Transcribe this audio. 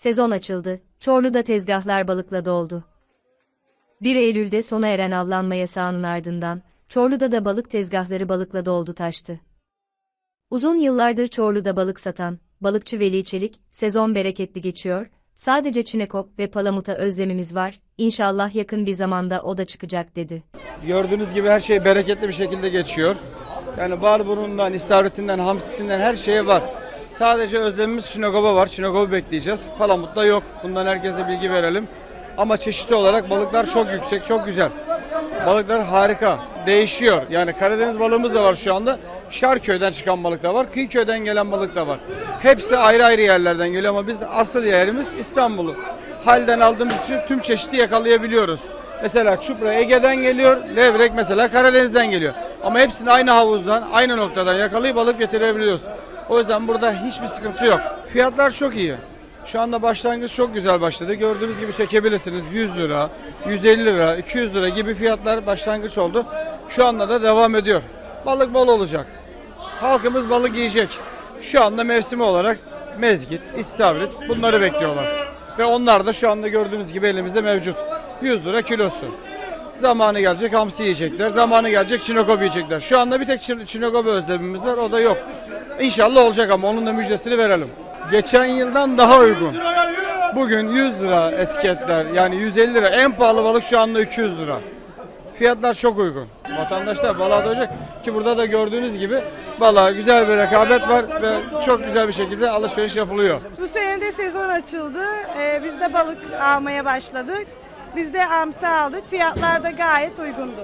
Sezon açıldı, Çorlu'da tezgahlar balıkla doldu. 1 Eylül'de sona eren avlanma yasağının ardından, Çorlu'da da balık tezgahları balıkla doldu taştı. Uzun yıllardır Çorlu'da balık satan, balıkçı Veli Çelik, sezon bereketli geçiyor, sadece çinekop ve palamuta özlemimiz var, İnşallah yakın bir zamanda o da çıkacak dedi. Gördüğünüz gibi her şey bereketli bir şekilde geçiyor. Yani barburundan, istavritinden, hamsisinden her şeye var. Sadece özlemimiz Çinagob'a var. Çinagob'u bekleyeceğiz. Palamut'ta yok. Bundan herkese bilgi verelim. Ama çeşitli olarak balıklar çok yüksek, çok güzel. Balıklar harika. Değişiyor. Yani Karadeniz balığımız da var şu anda. Şarköy'den çıkan balık da var. Kıyıköy'den gelen balık da var. Hepsi ayrı ayrı yerlerden geliyor ama biz asıl yerimiz İstanbul'u. Halden aldığımız için tüm çeşidi yakalayabiliyoruz. Mesela çupra Ege'den geliyor, levrek mesela Karadeniz'den geliyor. Ama hepsini aynı havuzdan, aynı noktadan yakalayıp alıp getirebiliyoruz. O yüzden burada hiçbir sıkıntı yok. Fiyatlar çok iyi. Şu anda başlangıç çok güzel başladı. Gördüğünüz gibi çekebilirsiniz. 100 lira, 150 lira, 200 lira gibi fiyatlar başlangıç oldu. Şu anda da devam ediyor. Balık bol olacak. Halkımız balık yiyecek. Şu anda mevsimi olarak mezgit, istavrit bunları bekliyorlar. Ve onlar da şu anda gördüğünüz gibi elimizde mevcut. 100 lira kilosu. Zamanı gelecek hamsi yiyecekler. Zamanı gelecek çinokop yiyecekler. Şu anda bir tek çin- çinokop özlemimiz var. O da yok. İnşallah olacak ama onun da müjdesini verelim. Geçen yıldan daha uygun. Bugün 100 lira etiketler yani 150 lira. En pahalı balık şu anda 200 lira. Fiyatlar çok uygun. Vatandaşlar balığa doyacak ki burada da gördüğünüz gibi balığa güzel bir rekabet var ve çok güzel bir şekilde alışveriş yapılıyor. Bu sene de sezon açıldı. Ee, biz de balık almaya başladık. Biz de hamsi aldık. Fiyatlar da gayet uygundu.